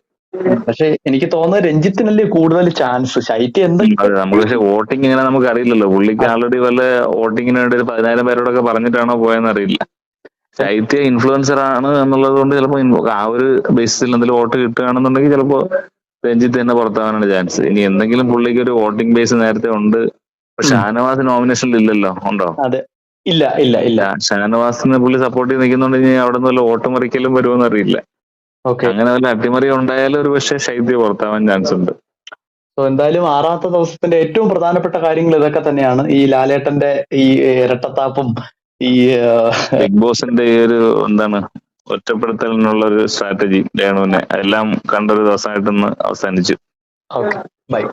പക്ഷെ എനിക്ക് തോന്നുന്നത് രഞ്ജിത്തിനല്ലേ കൂടുതൽ ചാൻസ് ശൈത്യം നമുക്ക് പക്ഷെ വോട്ടിംഗ് ഇങ്ങനെ നമുക്ക് അറിയില്ലല്ലോ. പുള്ളിക്ക് ആൾറെഡി വല്ല വോട്ടിങ്ങിന് വേണ്ടി ഒരു പതിനായിരം പേരോടൊക്കെ പറഞ്ഞിട്ടാണോ പോയെന്ന് അറിയില്ല. ശൈത്യ ഇൻഫ്ലുവൻസർ ആണ് എന്നുള്ളത് കൊണ്ട് ചിലപ്പോ ആ ഒരു ബേസിൽ എന്തെങ്കിലും വോട്ട് കിട്ടുകയാണെന്നുണ്ടെങ്കിൽ ചിലപ്പോ രഞ്ജിത്ത് തന്നെ പുറത്താവാനാണ് ചാൻസ് ഇനി എന്തെങ്കിലും പുള്ളിക്ക് ഒരു വോട്ടിംഗ് ബേസ് നേരത്തെ ഉണ്ട്. ഷാനവാസ് നോമിനേഷനിൽ ഇല്ലല്ലോ? ഉണ്ടോ? അതെ. ഇല്ല ഇല്ല ഇല്ല. ഷാനവാസിനെ പുള്ളി സപ്പോർട്ട് ചെയ്ത് നിൽക്കുന്നുണ്ടെങ്കിൽ അവിടെ നിന്ന് വല്ല വോട്ട് മറിക്കലും വരുമെന്ന് അറിയില്ല. ഓക്കെ അങ്ങനെ വല്ല അട്ടിമറി ഉണ്ടായാലും ഒരു പക്ഷേ ശൈത്യ പുറത്താവാൻ ചാൻസ് ഉണ്ട്. സോ എന്തായാലും ആറാമത്തെ ദിവസത്തിന്റെ ഏറ്റവും പ്രധാനപ്പെട്ട കാര്യങ്ങൾ ഇതൊക്കെ തന്നെയാണ്. ഈ ലാലേട്ടന്റെ ഈ ഇരട്ടത്താപ്പും ഈ ബിഗ് ബോസിന്റെ ഈ ഒരു എന്താണ് ഒറ്റപ്പെടുത്തലിനുള്ള ഒരു സ്ട്രാറ്റജി രേണുവിനെ. എല്ലാം കണ്ടൊരു ദിവസമായിട്ടൊന്ന് അവസാനിച്ചു. ഓക്കെ. ബൈ